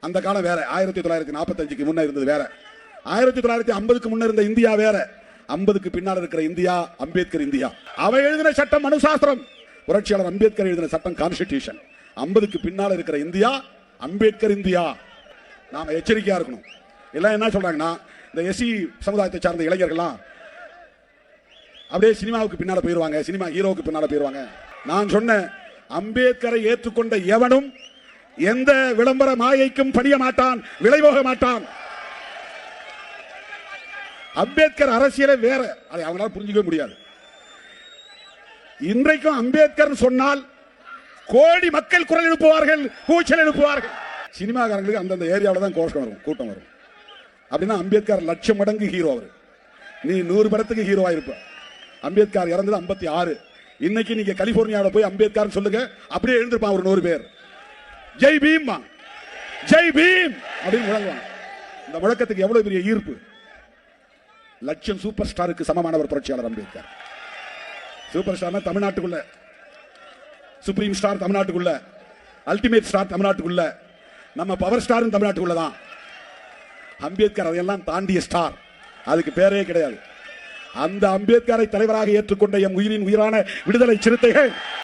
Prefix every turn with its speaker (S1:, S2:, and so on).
S1: அந்த காலம் வேற. ஆயிரத்தி தொள்ளாயிரத்தி நாற்பத்தஞ்சுக்கு முன்ன இருந்தது வேற. ஆயிரத்தி தொள்ளாயிரத்தி ஐம்பதுக்கு முன்ன இருந்த இந்தியா வேற. ஐம்பதுக்கு பின்னால் இருக்கிற இந்தியா அம்பேத்கர் இந்தியா. அவ எழுதின சட்டம் அணுசாஸ்திரம் புரட்சியாளர் அம்பேத்கர் எழுதின சட்டம் கான்ஸ்டிடியூஷன் ஐம்பதுக்கு பின்னால் இருக்கிற இந்தியா அம்பேத்கர் இந்தியா. நாம எச்சரிக்கையா இருக்கணும். எல்லாம் என்ன சொல்றாங்கன்னா இந்த எஸ்சி சமுதாயத்தை சார்ந்த இளைஞர்கள்லாம் அப்படியே சினிமாவுக்கு பின்னால் போயிருவாங்க. சினிமா ஹீரோவுக்கு பின்னால் போயிடுவாங்க நான் சொன்ன அம்பேத்கரை ஏற்றுக்கொண்ட எவனும் எந்த விளம்பர மாயைக்கும் பணிய மாட்டான் விலை போக மாட்டான். அம்பேத்கர் அரசியலே வேற. அதை அவங்களால புரிஞ்சுக்கவே முடியாது. இன்றைக்கும் அம்பேத்கர் சொன்னால் கோடி மக்கள் குரல் எழுப்புவார்கள் கூச்சல் எழுப்புவார்கள். சினிமாக்காரங்களுக்கு அந்தந்த ஏரியாவில் தான் கோஷம் வரும் கூட்டம் வரும். அப்படின்னா அம்பேத்கர் லட்சம் மடங்கு ஹீரோ அவர். நீ நூறு படத்துக்கு ஹீரோ இருப்ப அம்பேத்கர் இறந்தது ஐம்பத்தி ஆறு. இன்னைக்கு நீங்க கலிபோர்னியாவில் போய் அம்பேத்கர் சொல்லுங்க அப்படியே எழுந்திருப்பான் ஒரு நூறு பேர். ஜெய் பீம் ஜெய் பீம். அப்படின்னு முழங்குவாங்க. இந்த முழக்கத்துக்கு எவ்வளவு பெரிய ஈர்ப்பு? லட்சம் சூப்பர் ஸ்டாருக்கு சமமான ஒரு புரட்சியாளர் அம்பேத்கர். சூப்பர் ஸ்டார்னா தமிழ்நாட்டுக்குள்ள. சுப்ரீம் ஸ்டார் தமிழ்நாட்டுக்குள்ள. அல்டிமேட் ஸ்டார் தமிழ்நாட்டுக்குள்ள. நம்ம பவர் ஸ்டாரும் தமிழ்நாட்டுக்குள்ள தான். அம்பேத்கர் அதையெல்லாம் தாண்டிய ஸ்டார். அதுக்கு பேரே கிடையாது. அந்த அம்பேத்கரை தலைவராக ஏற்றுக்கொண்ட எம் உயிரின் உயிரான விடுதலை சிறுத்தைகள்.